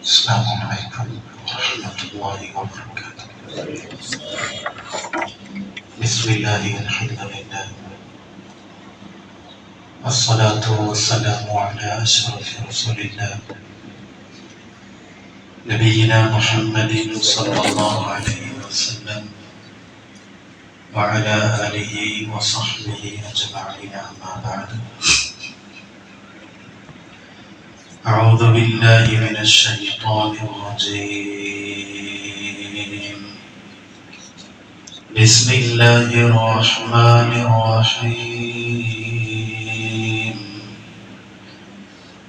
السلام عليكم ورحمة الله وبركاته. بسم الله والحمد لله. والصلاة والسلام على أشرف رسول الله. نبينا محمد صلى الله عليه وسلم وعلى آله وصحبه أجمعين أما بعد. أعوذ بالله من الشيطان الرجيم. بسم الله الرحمن الرحيم.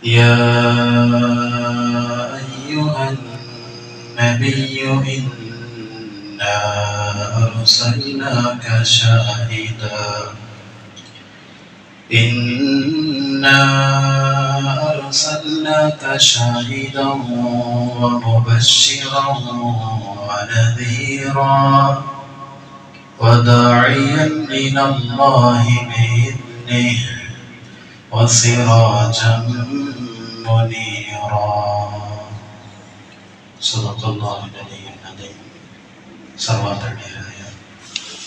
يا أيها النبي إنا أرسلناك شاهدا. إنا أرسلناك شاهدا ومبشرا ونذيرا وداعيا إلى الله بإذنه وسراجا منيرا. صدق الله العلي العظيم. صلوات الهداية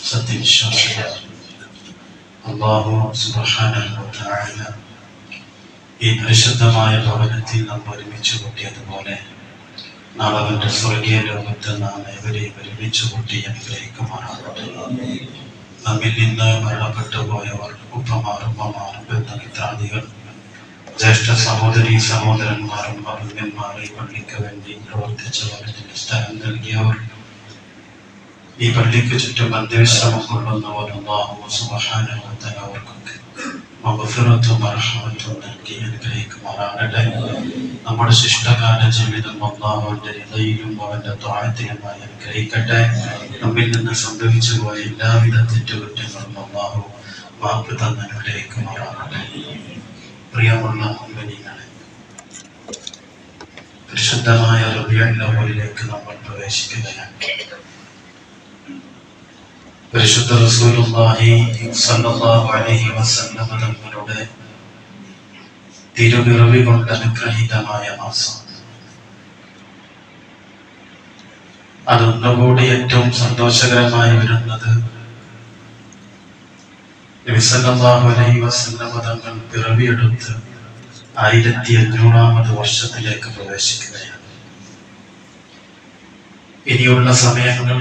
ستم الشرع الله سبحانه وتعالى ഈ പരിശുദ്ധമായ ഭവനത്തിൽ നാം ഒരുമിച്ച് കൂട്ടിയതുപോലെ നാളെ അവന്റെ സ്വർഗീയ ലോകത്ത് നാം ഏവരെയും ഒരുമിച്ച് കൂട്ടി അനുഗ്രഹിക്കുമാറാകട്ടെ. നമ്മിൽ നിന്ന് മരണപ്പെട്ടു പോയവർ ഉപ്പമാർ ബന്ധമിത്രാദികൾ ജ്യേഷ്ഠ സഹോദരി സഹോദരന്മാരും അഭിന്യന്മാർ ഈ പള്ളിക്ക് വേണ്ടി പ്രവർത്തിച്ചവർ സ്ഥലം നൽകിയവർ ഈ പള്ളിക്ക് ചുറ്റും അന്ത്യവിശ്രമം കൊള്ളുന്നവർ അള്ളാഹു സുബ്ഹാനഹുവതആല അവർക്കൊക്കെ മഗ്ഫിറത്തും അർഹമത്തും നൽകി അനുഗ്രഹിക്കുമാറാകട്ടെ. നമ്മുടെ ശിഷ്ടകാല ജീവിതം അള്ളാഹുവിന്റെ ഹൃദയിലും അവന്റെ ത്വാഴത്തിലുമായി അനുഗ്രഹിക്കട്ടെ. നമ്മിൽ നിന്ന് സംഭവിച്ചു പോയ എല്ലാവിധ തെറ്റുകുറ്റങ്ങളും അള്ളാഹു മാപ്പ് തന്ന് അനുഗ്രഹിക്കുമാറാകട്ടെ. പ്രിയമുള്ള അമ്പനികളെ പരിശുദ്ധമായ റബിയല്ലവരിലേക്ക് നമ്മൾ പ്രവേശിക്കുകയാണ്. പരിശുദ്ധ റസൂലുള്ളാഹി സ്വല്ലല്ലാഹു അലൈഹി വസല്ലം തങ്ങളുടെ തിരുവിറവി കൊണ്ട് അനുഗ്രഹീതമായ മാസം. അതൊന്നുകൂടി ഏറ്റവും സന്തോഷകരമായി വരുന്നത് നബി സല്ലല്ലാഹു അലൈഹി വസല്ലം തങ്ങൾ പിറവിയെടുത്ത് ആയിരത്തി അഞ്ഞൂറാമത് വർഷത്തിലേക്ക് പ്രവേശിക്കുകയാണ്. ഇനിയുള്ള സമയങ്ങൾ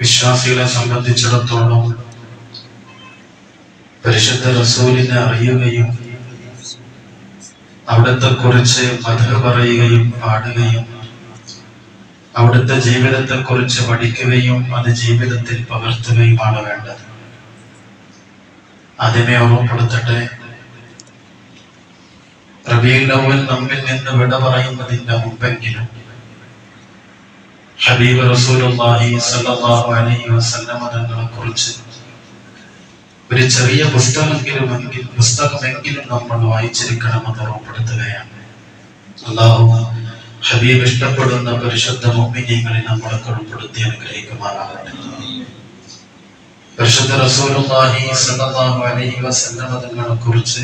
വിശ്വാസികളെ സംബന്ധിച്ചിടത്തോളം പരിശുദ്ധ റസൂലിനെ അറിയുകയും അവിടത്തെ കുറിച്ച് മധു പറയുകയും പാടുകയും അവിടുത്തെ ജീവിതത്തെ കുറിച്ച് പഠിക്കുകയും അത് ജീവിതത്തിൽ പകർത്തുകയുമാണ് വേണ്ടത്. ആദ്യമേ ഓർമ്മപ്പെടുത്തട്ടെ റബീൽ നമ്മിൽ നിന്ന് വിട പറയുന്നതിന്റെ മുമ്പെങ്കിലും ഹബീബ് റസൂലുള്ളാഹി സ്വല്ലല്ലാഹു അലൈഹി വസല്ലമ തങ്ങളെ കുറിച്ച് ഒരു ചെറിയ പുസ്തകമെങ്കിലും പുസ്തകമെങ്കിലും നമ്മൾ വായിച്ചിരിക്കണമെന്ന് ഓർപ്പെടുത്തുകയാണ് അള്ളാഹു ഹബീബ് ഇഷ്ടപ്പെടുന്ന പരിശുദ്ധ മുമ്മിനിയങ്ങളിൽ നമ്മളെ ഉൾപ്പെടുത്തി അനുഗ്രഹിക്കുമാറാകട്ടെ. പരിശുദ്ധ റസൂലുള്ളാഹി സ്വല്ലല്ലാഹു അലൈഹി വസല്ലമ തങ്ങളെ കുറിച്ച്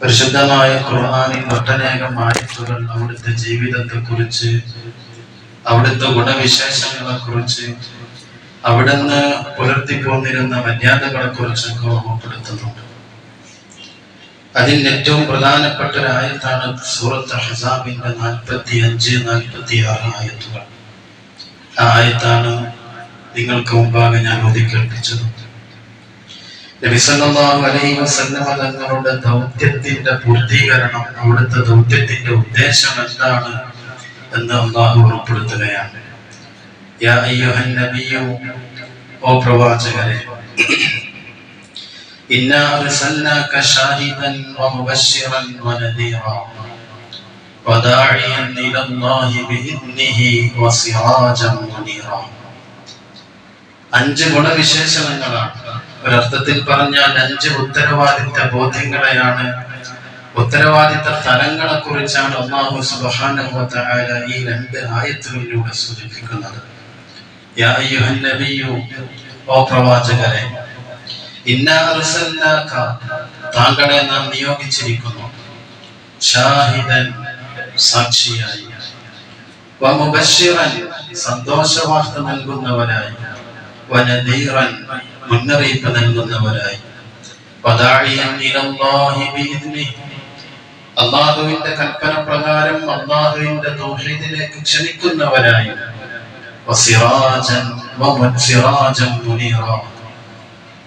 പരിശുദ്ധമായ ഖുർആനിൽ ഒട്ടനേകം ആയത്തുകൾ അവിടുത്തെ ജീവിതത്തെ കുറിച്ച് അവിടുത്തെ ഗുണവിശേഷങ്ങളെ കുറിച്ച് അവിടുന്ന് പുലർത്തിപ്പോന്നിരുന്ന മര്യാദകളെ കുറിച്ചൊക്കെ ഓർമ്മപ്പെടുത്തുന്നുണ്ട്. അതിൽ ഏറ്റവും പ്രധാനപ്പെട്ട ഒരു ആയത്താണ് സൂറത്ത് ഹസാബിന്റെ നാൽപ്പത്തി അഞ്ച് നാൽപ്പത്തി ആറ് ആയത്തുകൾ. ആ ആയത്താണ് നിങ്ങൾക്ക് മുമ്പാകെ ഞാൻ ഒതുക്കേൽപ്പിച്ചത് നബിസല്ലാഹു അലൈഹി വസല്ലമ തങ്ങളുടെ ദൗത്യത്തിന്റെ പൂർത്തീകരണം അവിടുത്തെ ദൗത്യത്തിന്റെ ഉദ്ദേശം എന്താണ്? എന്ന് അള്ളാഹു ഉറപ്പെടുത്തുകയാണ് ഓ പ്രവാചകരെ അഞ്ച് ഗുണവിശേഷണങ്ങളാണ്. ഒരർത്ഥത്തിൽ പറഞ്ഞാൽ അഞ്ച് ഉത്തരവാദിത്ത ബോധ്യങ്ങളെയാണ് ഉത്തരവാദിത്ത തലങ്ങളെ കുറിച്ചാണ് അള്ളാഹു തആല ഈ രണ്ട് ആയത്തുകളിലൂടെ സൂചിപ്പിക്കുന്നത്. ഓ പ്രവാചകരെ താങ്കളെ നാം നിയോഗിച്ചിരിക്കുന്നു. ഷാഹിദൻ സാക്ഷിയായി. സന്തോഷവാർത്ത നൽകുന്നവരായി. വനദീറൻ മുന്നറിയിപ്പ് നൽകുന്നവരായി. പതാഴിയൻ ഇലല്ലാഹി ബിഇദ്നിഹി അള്ളാഹുവിന്റെ കൽപ്പന പ്രകാരം അള്ളാഹുവിന്റെ തൗഹീദിലേക്ക് ക്ഷണിക്കുന്നവരായി.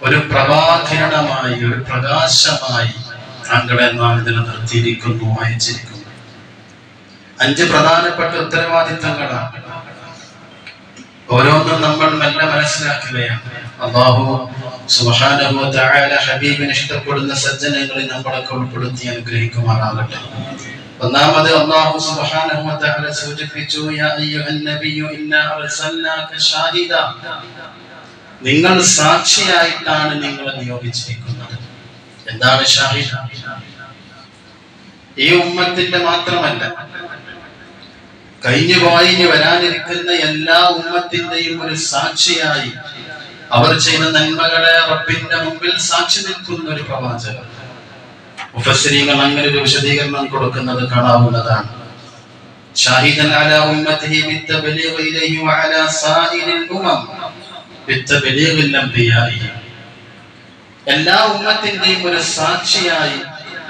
ഒരു പ്രഭാകിരണമായി ഒരു പ്രകാശമായി താങ്കളെ നാം ഇതിനെ നിർത്തിയിരിക്കുന്നു അയച്ചിരിക്കുന്നു അഞ്ച് പ്രധാനപ്പെട്ട ഉത്തരവാദിത്തങ്ങളാണ്. ഓരോന്നും നമ്മൾ നല്ല മനസ്സിലാക്കുകയാണ്. അള്ളാഹു തആല ഹബീബിന് ഇഷ്ടപ്പെടുന്ന സജ്ജനങ്ങളിൽ നമ്മളൊക്കെ ഉൾപ്പെടുത്തി അനുഗ്രഹിക്കുമാറാകട്ടെ. ഒന്നാമത് അള്ളാഹു തആല സൂചിപ്പിച്ചു നിങ്ങൾ സാക്ഷിയായിട്ടാണ് നിങ്ങളെ നിയോഗിച്ചിരിക്കുന്നത്. എന്താണ് ഷാഹിദ? ഈ ഉമ്മത്തിന്റെ മാത്രമല്ല കഴിഞ്ഞു പോയിഞ്ഞു വരാനിരിക്കുന്ന എല്ലാ ഉമ്മത്തിന്റെയും ഒരു സാക്ഷിയായി. അവർ ചെയ്ത നന്മകളെ റബ്ബിന്റെ മുമ്പിൽ സാക്ഷി നിൽക്കുന്ന ഒരു പ്രവാചകൻ. മുഫസ്സിരീങ്ങൾ അങ്ങനെ ഒരു വിശദീകരണം കൊടുക്കുന്നത് കാണാവുന്നതാണ്. ഷാഹിദൻ ഉമ്മത്തിഹി എല്ലാ ഉമ്മത്തിന്റെയും ഒരു സാക്ഷിയായി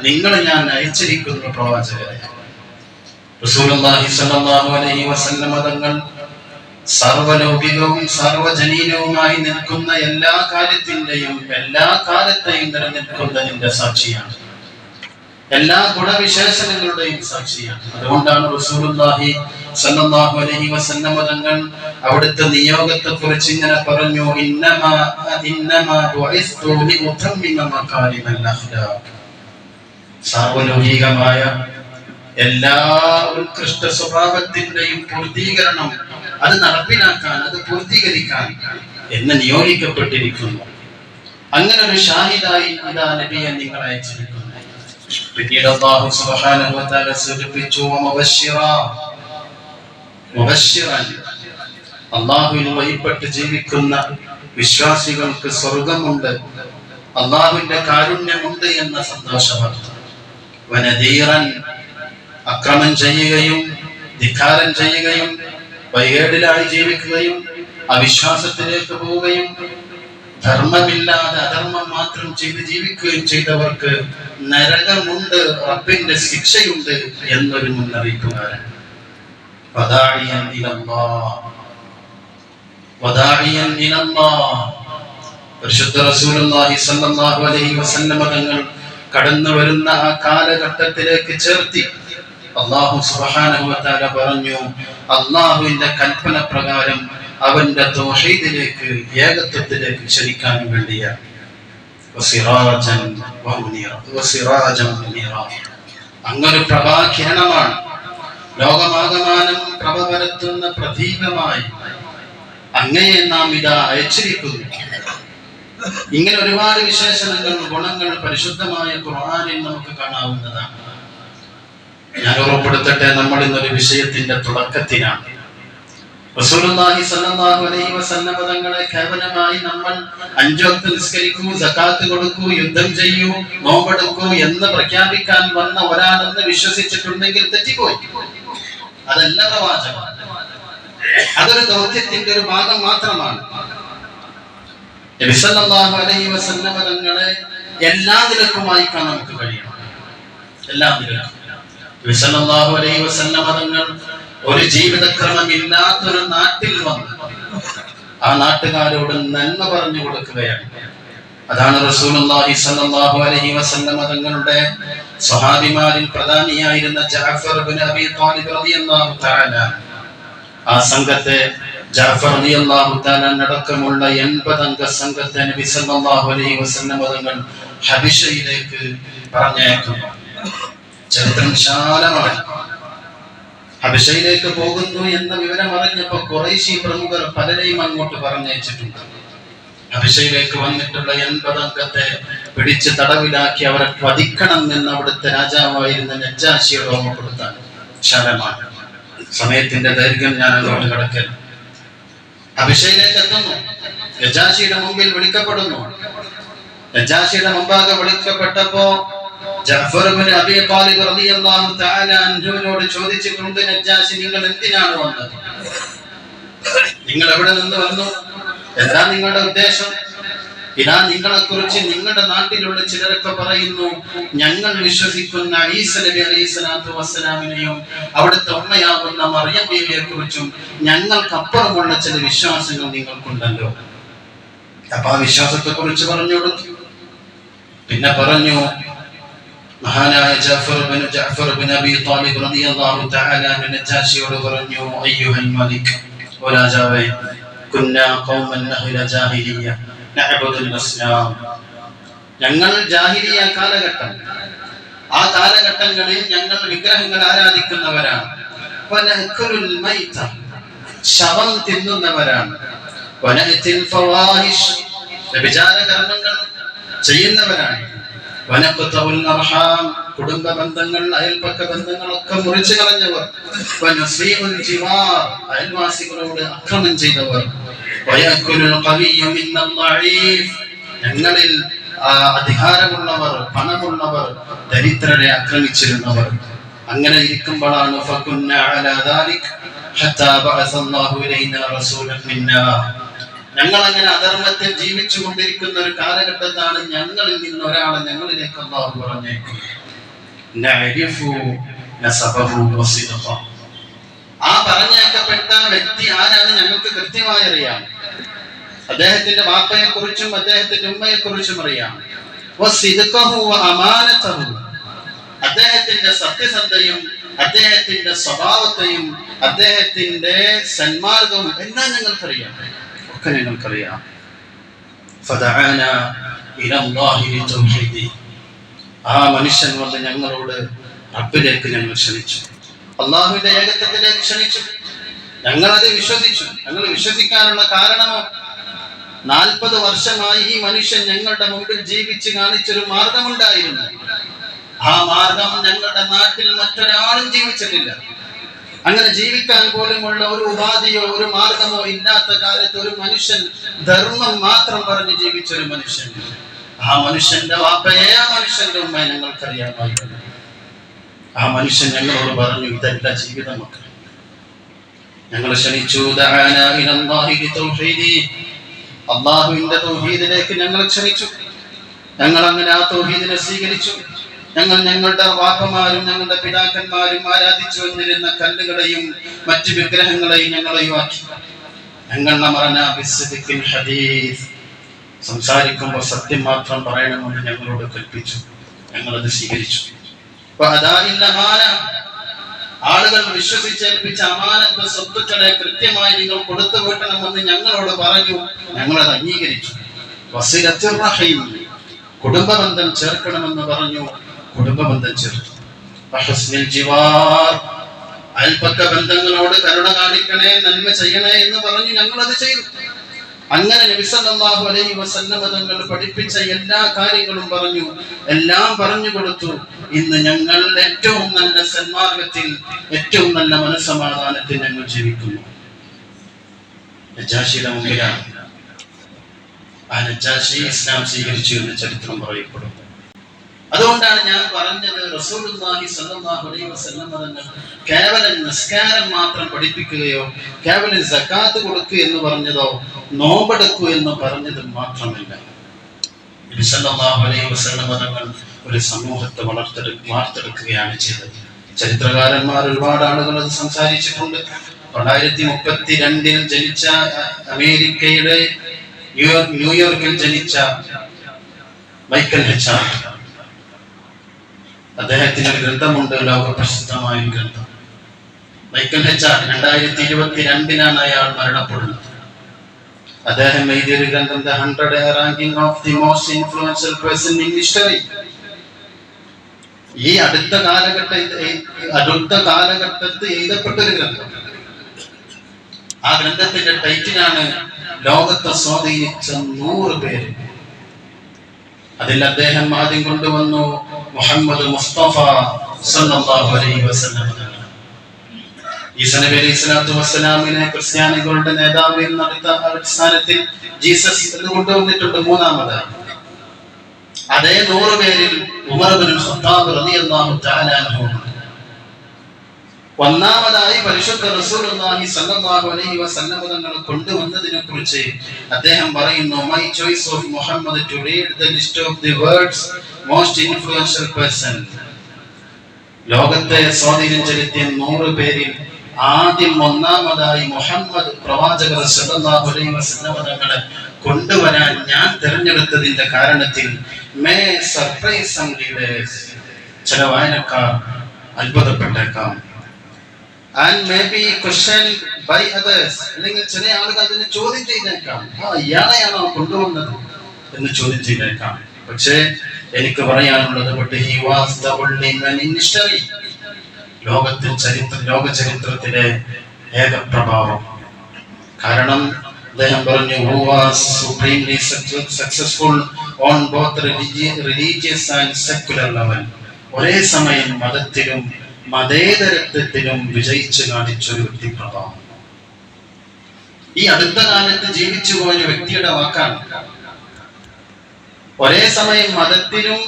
നിങ്ങൾ ഞാൻ അയച്ചിരിക്കുന്ന പ്രവാചകരെ റസൂലുള്ളാഹി സ്വല്ലല്ലാഹു അലൈഹി വസല്ലം തങ്ങൾ സർവലൗകികവും സർവജനീനവുമായി നിൽക്കുന്ന എല്ലാ കാര്യത്തിന്റെയും എല്ലാ കാലത്തെയും നിലനിൽക്കുന്നതിന്റെ സാക്ഷിയാണ്. എല്ലാ ഗുണവിശേഷണങ്ങളുടെയും സാക്ഷിയാണ്. അതുകൊണ്ടാണ് റസൂലുള്ളാഹി സല്ലല്ലാഹു അലൈഹി വസല്ലമ തങ്ങൾ അവിടുത്തെ നിയോഗത്തെ കുറിച്ച് ഇങ്ങനെ പറഞ്ഞു ഇന്നമാ ഇന്നമാ സാർവലൗകികമായ എല്ലാ ഉത്കൃഷ്ട സ്വഭാവത്തിന്റെയും പൂർത്തീകരണം അത് നടപ്പിലാക്കാൻ അത് പൂർത്തീകരിക്കാൻ എന്ന് നിയോഗിക്കപ്പെട്ടിരിക്കുന്നു. അങ്ങനെ ഒരു ഷാഹിദായി ഇതാ നബിയെ നിങ്ങൾ അയച്ചിരിക്കുന്നു. സുബ്ഹാനഹു വഴിപ്പെട്ട് ജീവിക്കുന്ന വിശ്വാസികൾക്ക് സ്വർഗമുണ്ട് അള്ളാഹുവിന്റെ കാരുണ്യമുണ്ട് എന്ന സന്തോഷവാർത്ത. വനദീറൻ. അക്രമം ചെയ്യുകയും ധിക്കാരം ചെയ്യുകയും വൈകേടിലായി ജീവിക്കുകയും അവിശ്വാസത്തിലേക്ക് പോവുകയും ധർമ്മമില്ലാതെ അധർമ്മം മാത്രം ചെയ്ത് ജീവിക്കുകയും ചെയ്തവർക്ക് നരകമുണ്ട് റബ്ബിന്റെ ശിക്ഷയുണ്ട് എന്നൊരു മുന്നറിയിപ്പുകാരൻ. റസൂലുള്ളാഹി അലൈഹി വസല്ലമ തങ്ങൾ കടന്നു വരുന്ന ആ കാലഘട്ടത്തിലേക്ക് ചേർത്തി അള്ളാഹു തആല പറഞ്ഞു അള്ളാഹുവിന്റെ കൽപ്പന പ്രകാരം അവന്റെ ദോഷയിലേക്ക് ഏകത്വത്തിലേക്ക് ക്ഷണിക്കാൻ വേണ്ടിയാണ് അങ്ങൊരു പ്രഭാകിരണമാണ് ലോകമാകമാനം പ്രഭ പരത്തുന്ന പ്രതീകമായി അങ്ങയെ നാം ഇതാ അയച്ചിരിക്കുന്നു. ഇങ്ങനെ ഒരുപാട് വിശേഷണങ്ങൾ ഗുണങ്ങൾ പരിശുദ്ധമായ ഖുർആനിൽ നമുക്ക് കാണാവുന്നതാണ്. ഞാൻ ഉറപ്പെടുത്തട്ടെ നമ്മൾ ഇന്നൊരു വിഷയത്തിന്റെ വസല്ലം തങ്ങളെ കേവലമായി നമ്മൾ അഞ്ചോത്ത് നിസ്കരിക്കൂ സക്കാത്ത് കൊടുക്കൂ യുദ്ധം ചെയ്യൂ നോമ്പെടുക്കൂ എന്ന് പ്രഖ്യാപിക്കാൻ വന്ന ഒരാളെന്ന് വിശ്വസിച്ചിട്ടുണ്ടെങ്കിൽ തെറ്റിപ്പോയി. അതല്ല പ്രവാചകം. അതൊരു ദൗത്യത്തിന്റെ ഒരു ഭാഗം മാത്രമാണ്. തങ്ങളെ എല്ലാ നിലക്കും കാണാൻ നമുക്ക് കഴിയണം. എല്ലാ നിലക്കും. നബി സല്ലല്ലാഹു അലൈഹി വസല്ലമ തങ്ങൾ ഒരു ജീവിതക്രമം ഇല്ലാത്തൊരു നാട്ടിൽ വന്ന്. ആ നാട്ടുകാരോട് നന്മ പറഞ്ഞു കൊടുക്കുകയാണ്. അതാണ് റസൂലുള്ളാഹി സ്വല്ലല്ലാഹു അലൈഹി വസല്ലമ തങ്ങളുടെ സ്വഹാബിമാരിൽ പ്രധാനിയായിരുന്ന ജഅഫർ ഇബ്നു അബീ ത്വാലിബ് റളിയല്ലാഹു തആല. ആ സംഘത്തെ ജഅഫർ റളിയല്ലാഹു തആല അടക്കമുള്ള 80 അംഗ സംഘത്തെ നബി സല്ലല്ലാഹു അലൈഹി വസല്ലമ തങ്ങൾ ഹബിഷയിലേക്ക് പറഞ്ഞയക്കുന്നു. ചരിത്രം വിശാലമാണ്. ഹബിഷയിലേക്ക് പോകുന്നു എന്ന വിവരം അറിഞ്ഞപ്പോ കുറേശി പ്രമുഖർ പലരെയും അങ്ങോട്ട് പറഞ്ഞയച്ചിട്ടുണ്ട്. അഭിഷയിലേക്ക് വന്നിട്ടുള്ള എൺപത് അംഗത്തെ പിടിച്ച് തടവിലാക്കി അവരെ വധിക്കണം എന്ന് അവിടുത്തെ രാജാവായിരുന്ന നജ്ജാശിയോട് ഓർമ്മപ്പെടുത്താൻ വിശാലമാണ് സമയത്തിന്റെ ദൈർഘ്യം ഞാൻ അങ്ങോട്ട് കിടക്കൽ. അഭിഷയിലേക്ക് എത്തുന്നു. നജ്ജാശിയുടെ മുമ്പിൽ വിളിക്കപ്പെടുന്നു. നജ്ജാശിയുടെ മുമ്പാകെ വിളിക്കപ്പെട്ടപ്പോ അൻഹുവിനോട് ചോദിച്ചിട്ടുണ്ട് നജ്ജാശി നിങ്ങൾ എന്തിനാണ് വന്നത്? നിങ്ങൾ എവിടെ നിന്ന് വന്നു? എന്താ നിങ്ങളുടെ ഉദ്ദേശം? ഇതാ നിങ്ങളെ കുറിച്ച് നിങ്ങളുടെ നാട്ടിലുള്ള ചിലരൊക്കെ പറയുന്നു ഞങ്ങൾ വിശ്വസിക്കുന്ന ഈസ നബി വസ്സലാമിനെയും അവിടുത്തെ ഉമ്മയാകുന്ന മറിയം ബീവിയെ കുറിച്ചും ഞങ്ങൾക്കപ്പുറമുള്ള ചില വിശ്വാസങ്ങൾ നിങ്ങൾക്കുണ്ടല്ലോ. അപ്പൊ ആ വിശ്വാസത്തെ കുറിച്ച് പറഞ്ഞു കൊടുത്തു പിന്നെ പറഞ്ഞു മഹാനായ Jafar bin Jafar bin Abi Talib റളിയല്ലാഹു തആല അൻഹു നജാഷിയോട് പറഞ്ഞു അയ്യുഹൽ മലിക് ഓ രാജാവേ കുന്ന ഖൗമൻ നഹ്ല ജാഹിലിയ നഅബുദുൽ അസ്നാം ഞങ്ങൾ ജാഹിലിയ കാലഘട്ടം ആ കാലഘട്ടങ്ങളിൽ ഞങ്ങൾ വിഗ്രഹങ്ങൾ ആരാധിക്കുന്നവരാണ്. ശവം തിന്നുന്നവരാണ്. വനഅത്തിൽ ഫവാഹിഷ് വ്യഭിചാര കർമ്മങ്ങൾ ചെയ്യുന്നവരാണ്. കുടുംബ ബന്ധങ്ങൾ അയൽപക്ക ബന്ധങ്ങളൊക്കെ മുറിച്ചു കളഞ്ഞവർ അയൽവാസികളോട് അക്രമം ചെയ്തവർ. ഞങ്ങളിൽ അധികാരമുള്ളവർ പണമുള്ളവർ ദരിദ്രരെ ആക്രമിച്ചിരുന്നവർ. അങ്ങനെ ഇരിക്കുമ്പോഴാണ് ഞങ്ങൾ അങ്ങനെ അധർമ്മത്തിൽ ജീവിച്ചു കൊണ്ടിരിക്കുന്ന ഒരു കാലഘട്ടത്താണ് ഞങ്ങളിൽ നിന്ന് ഒരാളെ ഞങ്ങളിലേക്ക് അള്ളാഹു പറഞ്ഞേക്കുന്നത്. ആ പറഞ്ഞേക്കപ്പെട്ട വ്യക്തി ആരാണ് ഞങ്ങൾക്ക് കൃത്യമായി അറിയാം അദ്ദേഹത്തിന്റെ വാപ്പയെ കുറിച്ചും അദ്ദേഹത്തിന്റെ ഉമ്മയെ കുറിച്ചും അറിയാം. അദ്ദേഹത്തിന്റെ സത്യസന്ധയും അദ്ദേഹത്തിന്റെ സ്വഭാവത്തെയും അദ്ദേഹത്തിന്റെ സന്മാർഗവും എല്ലാം ഞങ്ങൾക്കറിയാം ഒക്കെ ഞങ്ങൾക്കറിയാം. ആ മനുഷ്യൻ വന്ന് ഞങ്ങളോട് റബ്ബിലേക്ക് ഞങ്ങൾ ക്ഷണിച്ചു. അള്ളാഹുവിന്റെ ഏകത്വത്തിലേക്ക് ക്ഷണിച്ചു. ഞങ്ങളത് വിശ്വസിച്ചു. ഞങ്ങൾ വിശ്വസിക്കാനുള്ള കാരണമോ? നാൽപ്പത് വർഷമായി ഈ മനുഷ്യൻ ഞങ്ങളുടെ മുമ്പിൽ ജീവിച്ച് കാണിച്ചൊരു മാർഗമുണ്ടായിരുന്നു. ആ മാർഗം ഞങ്ങളുടെ നാട്ടിൽ മറ്റൊരാളും ജീവിച്ചിട്ടില്ല. അങ്ങനെ ജീവിക്കാൻ പോലുമുള്ള ഒരു ഉപാധിയോ ഒരു മാർഗമോ ഇല്ലാത്ത കാലത്ത് ഒരു മനുഷ്യൻ ധർമ്മം മാത്രം പറഞ്ഞ് ജീവിച്ച ഒരു മനുഷ്യൻ. ആ മനുഷ്യന്റെ വാപ്പയെ ആ മനുഷ്യന്റെ ഉമ്മ ഞങ്ങൾക്കറിയാമായിരുന്നു. ആ മനുഷ്യൻ ഞങ്ങളോട് പറഞ്ഞു ഇതല്ല ജീവിതം മക്കൾ ഞങ്ങൾ ക്ഷണിച്ചു. അള്ളാഹുവിന്റെ തൗഹീദിലേക്ക് ഞങ്ങൾ ക്ഷണിച്ചു. ഞങ്ങൾ അങ്ങനെ ആ തൗഹീദിനെ സ്വീകരിച്ചു. ഞങ്ങൾ ഞങ്ങളുടെ വാപ്പമാരും ഞങ്ങളുടെ പിതാക്കന്മാരും ആരാധിച്ചു വന്നിരുന്ന കല്ലുകളെയും മറ്റു വിഗ്രഹങ്ങളെയും ഞങ്ങൾ ഒഴിവാക്കി. ഞങ്ങൾ ഹദീസ് സംസാരിക്കുമ്പോൾ സത്യം മാത്രം പറയണമെന്ന് ഞങ്ങളോട് കൽപ്പിച്ചു. ഞങ്ങളത് സ്വീകരിച്ചു. ആളുകൾ വിശ്വസിച്ചേൽപ്പിച്ച അമാനത്ത് സ്വത്തുക്കളെ കൃത്യമായി നിങ്ങൾ കൊടുത്തു വീട്ടണമെന്ന് ഞങ്ങളോട് പറഞ്ഞു. ഞങ്ങളത് അംഗീകരിച്ചു. കുടുംബബന്ധം ചേർക്കണമെന്ന് പറഞ്ഞു. ജിവാർ. അയൽപക്ക ബന്ധങ്ങളോട് കരുണ കാണിക്കണേ നന്മ ചെയ്യണേ എന്ന് പറഞ്ഞ് ഞങ്ങൾ അത് ചെയ്തു. അങ്ങനെ നബി സല്ലല്ലാഹു അലൈഹി വസല്ലമ തങ്ങൾ പഠിപ്പിച്ച എല്ലാ കാര്യങ്ങളും പറഞ്ഞു എല്ലാം പറഞ്ഞു കൊടുത്തു. ഇന്ന് ഞങ്ങൾ ഏറ്റവും നല്ല സന്മാർഗത്തിൽ ഏറ്റവും നല്ല മനസ്സമാധാനത്തിൽ ഞങ്ങൾ ജീവിക്കുന്നു. ഇസ്ലാം സ്വീകരിച്ചു എന്ന് ചരിത്രം പറയപ്പെടും അതുകൊണ്ടാണ് ഞാൻ പറഞ്ഞത് റസൂലുള്ളാഹി സ്വല്ലല്ലാഹു അലൈഹി കേവലം നിസ്കാരം മാത്രം പഠിപ്പിക്കുകയോ കേവലം സക്കാത്ത് കൊടുക്കുക എന്ന് പറഞ്ഞതോ നോമ്പെടുക്കൂ എന്ന് പറഞ്ഞത് മാത്രമല്ല. സല്ലല്ലാഹു അലൈഹി ഒരു സമൂഹത്തെ വളർത്തെടു വാർത്തെടുക്കുകയാണ് ചെയ്തത്. ചരിത്രകാരന്മാർ ഒരുപാട് ആളുകൾ അത് സംസാരിച്ചിട്ടുണ്ട്. തൊള്ളായിരത്തി മുപ്പത്തി രണ്ടിൽ ജനിച്ച അമേരിക്കയുടെ ന്യൂയോർക്ക് ന്യൂയോർക്കിൽ ജനിച്ച മൈക്കൽ ഹെച്ചാർ. അദ്ദേഹത്തിന് ഒരു ഗ്രന്ഥമുണ്ട് ലോക പ്രസിദ്ധമായ ഒരു ഗ്രന്ഥം. മൈക്കൽ ഹെച്ചാർ രണ്ടായിരത്തി ഇരുപത്തി രണ്ടിനാണ് അയാൾ മരണപ്പെടുന്നത്. അദ്ദേഹം എഴുതിയ ഒരു ഗ്രന്ഥം the hundred ranking of the most influential person in history. ഈ അടുത്ത കാലഘട്ട അടുത്ത കാലഘട്ടത്തിൽ എഴുതപ്പെട്ട ഒരു ഗ്രന്ഥം. ആ ഗ്രന്ഥത്തിന്റെ ടൈറ്റിലാണ് ലോകത്തെ സ്വാധീനിച്ച നൂറ് പേര്. അതിൽ അദ്ദേഹം ആദ്യം കൊണ്ടുവന്നു മുഹമ്മദ് മുസ്തഫ സല്ലല്ലാഹു അലൈഹി വസല്ലം. ഈസ നബി അലൈഹി സ്വലാത്തു വസ്സലാമിനെ ക്രിസ്ത്യാനികളുടെ നേതാവ് എന്ന അടിസ്ഥാനത്തിൽ ജീസസ് എന്ന് കൊണ്ടുവന്നിട്ടുണ്ട് മൂന്നാമതായി അതേ നൂറ് പേരിൽ ഉമർബിൻ ഖത്താബ് റളിയല്ലാഹു തആല ഒന്നാമതായി പരിശുദ്ധ റസൂലുള്ളാഹി സല്ലല്ലാഹു അലൈഹി വസല്ലം തങ്ങൾ കൊണ്ടുവന്നതിനെ കുറിച്ച് അദ്ദേഹം പറയുന്നു my choice of Muhammad to read the list of the words most influential person ലോകത്തെ സ്വാധീനം ചെലുത്തിയ നൂറ് പേരിൽ ആദ്യം ഒന്നാമതായി മുഹമ്മദ് പ്രവാചകർ സല്ലല്ലാഹു അലൈഹി വസല്ലം തങ്ങളെ കൊണ്ടുവരാൻ ഞാൻ തിരഞ്ഞെടുത്തതിന്റെ കാരണത്തിൽ മേ സർപ്രൈസ് ചില വായനക്കാർ അത്ഭുതപ്പെട്ടേക്കാം. And may be questioned by others അല്ലെങ്കിൽ ചില ആളുകൾ അതിനെ ചോദ്യം ചെയ്തേക്കാം. ആ ഇയാളെയാണോ കൊണ്ടുവന്നത് എന്ന് ചോദ്യം ചെയ്തേക്കാം. പക്ഷേ എനിക്ക് പറയാനുള്ളത് but he was the only man in history ലോകത്തിൽ ചരിത്ര ലോക ചരിത്രത്തിലെ ഏക പ്രഭാവം കാരണം അദ്ദേഹം പറഞ്ഞു who was supremely successful on both religious and secular level ഒരേ സമയം മതത്തിലും മതേതരത്വത്തിലും വിജയിച്ചു കാണിച്ച ഒരു വ്യക്തിപ്രഭാവം. ഈ അടുത്ത കാലത്ത് ജീവിച്ചു പോയ വ്യക്തിയുടെ വാക്കാണ്. ഒരേ സമയം മതത്തിനും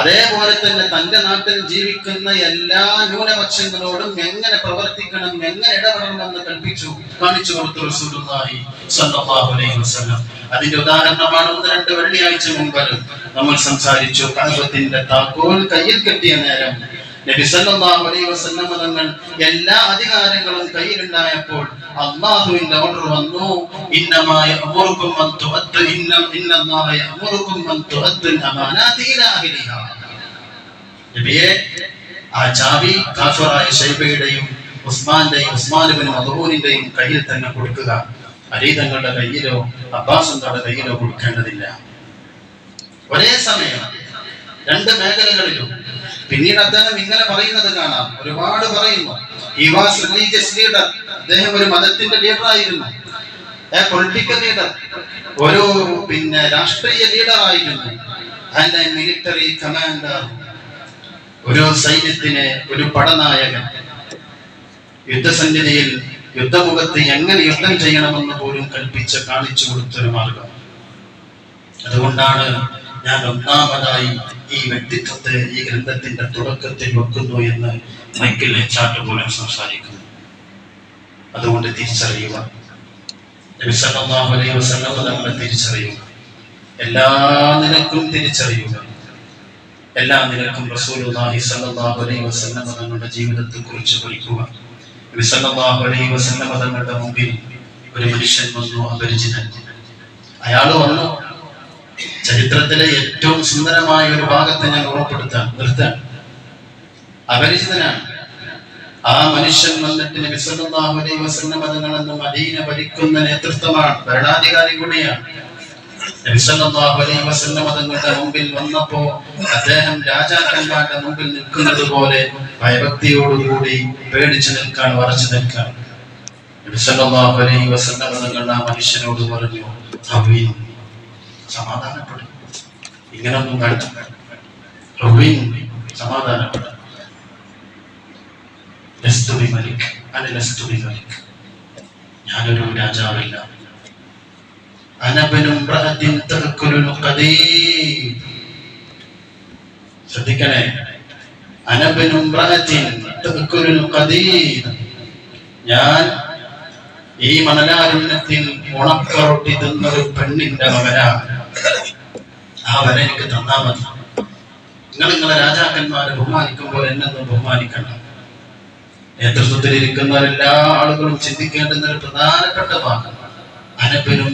അതേപോലെ തന്നെ തന്റെ നാട്ടിൽ ജീവിക്കുന്ന എല്ലാ ന്യൂനപക്ഷങ്ങളോടും എങ്ങനെ പ്രവർത്തിക്കണം എങ്ങനെ ഇടപെടണമെന്ന് കൽപ്പിച്ചു കാണിച്ചു കൊടുത്തു റസൂലുള്ളാഹി സ്വല്ലല്ലാഹു അലൈഹി വസല്ലം. അതിന്റെ ഉദാഹരണമാണ് ഒന്ന് രണ്ട് വെള്ളിയാഴ്ച മുമ്പ് നമ്മൾ സംസാരിച്ചു. കഅബത്തിന്റെ താക്കോൽ കയ്യിൽ കെട്ടിയ നേരം നബി സല്ലല്ലാഹു അലൈഹി വസല്ലം തങ്ങൾ എല്ലാ അധികാരങ്ങളും കയ്യിലുണ്ടായപ്പോൾ അള്ളാഹുവിന്റെ ഓർഡർ വന്നു. ഇന്നമായ അമറുക്കും അൻ തുഅദ്ദു ഇന്ന ഇന്നല്ലാഹ യഅമുറുക്കും അൻ തുഅദ്ദു അമാനാതി ഇലാ അഹ്ലിഹാ. നബിയെ ആ ചാവി കാഫറായ ഷൈബയുടെയും ഉസ്മാന്റെയും ഉസ്മാൻ ഇബ്നു മദ്ഊനിന്റെയും കയ്യിൽ തന്നെ കൊടുക്കുക. അലി തങ്ങളുടെ കയ്യിലോ അബ്ബാസ് തങ്ങളുടെ കയ്യിലോ കൊടുക്കേണ്ടതില്ല. ഒരേ സമയം രണ്ട് മേഖലകളിലും. പിന്നീട് അദ്ദേഹം ഇങ്ങനെ പറയുന്നത് കാണാം. ഒരുപാട് പറയുന്നു. ഈ വാസ് ലീഡർ അദ്ദേഹം ഒരു മതത്തിന്റെ ലീഡർ ആയിരുന്നു. പൊളിറ്റിക്കൽ ലീഡർ ഒരു പിന്നെ രാഷ്ട്രീയ ലീഡർ ആയിരുന്നു. ആൻഡ് മിലിറ്ററി കമാൻഡർ ഒരു സൈന്യത്തിന് ഒരു പടനായകൻ. യുദ്ധസന്നിധിയിൽ യുദ്ധമുഖത്ത് എങ്ങനെ യുദ്ധം ചെയ്യണമെന്ന് പോലും കൽപ്പിച്ച് കാണിച്ചു കൊടുത്തൊരു മാർഗം. അതുകൊണ്ടാണ് ഞാൻ ഒന്നാമതായി ഈ വ്യക്തിത്വത്തെ ഈ ഗ്രന്ഥത്തിന്റെ തുടക്കത്തിൽ വെക്കുന്നു എന്ന് മൈക്കിൾ ഹെച്ചാട്ട് പോലും സംസാരിക്കുന്നു. അതുകൊണ്ട് തിരിച്ചറിയുക. നമ്മളെ തിരിച്ചറിയുക. എല്ലാ നിലക്കും തിരിച്ചറിയുക. എല്ലാ നിലക്കും റസൂലുള്ളാഹി സല്ലല്ലാഹു അലൈഹി വസല്ലം ജീവിതത്തെ കുറിച്ച് പഠിക്കുക. നബി സല്ലല്ലാഹു അലൈഹി വസല്ലം മുമ്പിൽ ഒരു മനുഷ്യൻ വന്നു അപരിചിതൻ. അയാൾ വന്നു. ചരിത്രത്തിലെ ഏറ്റവും സുന്ദരമായ ഒരു ഭാഗത്തെ ഞാൻ ഉറപ്പെടുത്താൻ നിർത്താൻ അപരിചിതനാണ്. ആ മനുഷ്യൻ വന്നിട്ട് നബി സല്ലല്ലാഹു അലൈഹി വസല്ലം തങ്ങളെന്ന് മദീന ഭരിക്കുന്ന നേതൃത്വമാണ്. ഭരണാധികാരി കൂടിയാണ്. നബി സല്ലല്ലാഹു അലൈഹി വസല്ലം തങ്ങളുടെ മുമ്പിൽ വന്നപ്പോ അദ്ദേഹം രാജാക്കന്മാരുടെ മുമ്പിൽ നിൽക്കുന്നത് പോലെ ഭയഭക്തിയോടുകൂടി പേടിച്ചു നിൽക്കാൻ വറച്ചു നിൽക്കാൻ. നബി സല്ലല്ലാഹു അലൈഹി വസല്ലം തങ്ങൾ ആ മനുഷ്യനോട് പറഞ്ഞു ഹവീൻ സമാധാനപ്പെടും. ഇങ്ങനൊന്നും ഒന്നും കാണിച്ചു സമാധാനപ്പെടും ഞാനൊരു രാജാവില്ല. അനബനും ഞാൻ ഈ മണലാരുണ്യത്തിൽ ഉണക്കറൊട്ടി തിന്നൊരു പെണ്ണിന്റെ മകനാണ്. ആ വര എനിക്ക് തന്നാ മതി. നിങ്ങൾ നിങ്ങളെ രാജാക്കന്മാരെ ബഹുമാനിക്കുമ്പോൾ എന്നെന്നും ബഹുമാനിക്കണം. നേതൃത്വത്തിൽ ഇരിക്കുന്ന എല്ലാ ആളുകളും ചിന്തിക്കേണ്ടുന്ന ഒരു പ്രധാനപ്പെട്ട ഭാഗം അനബനും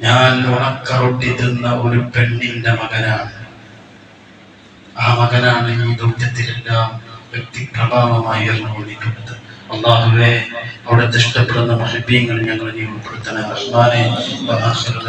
ഞാൻ ഉണക്കറൊട്ടി തിന്ന ഒരു പെണ്ണിന്റെ മകനാണ്. ആ മകനാണ് ഈ ദൗത്യത്തിലെല്ലാം വ്യക്തിപ്രഭാവമായി ഉയർന്നുകൊണ്ടിരിക്കുന്നത് അള്ളാഹുവെ അവിടുത്തെ ഇഷ്ടപ്പെടുന്ന മഹബീങ്ങൾ ഞങ്ങൾ നീ ഉൾപ്പെടുത്തണ റഹ്മാനെ വആഖിറു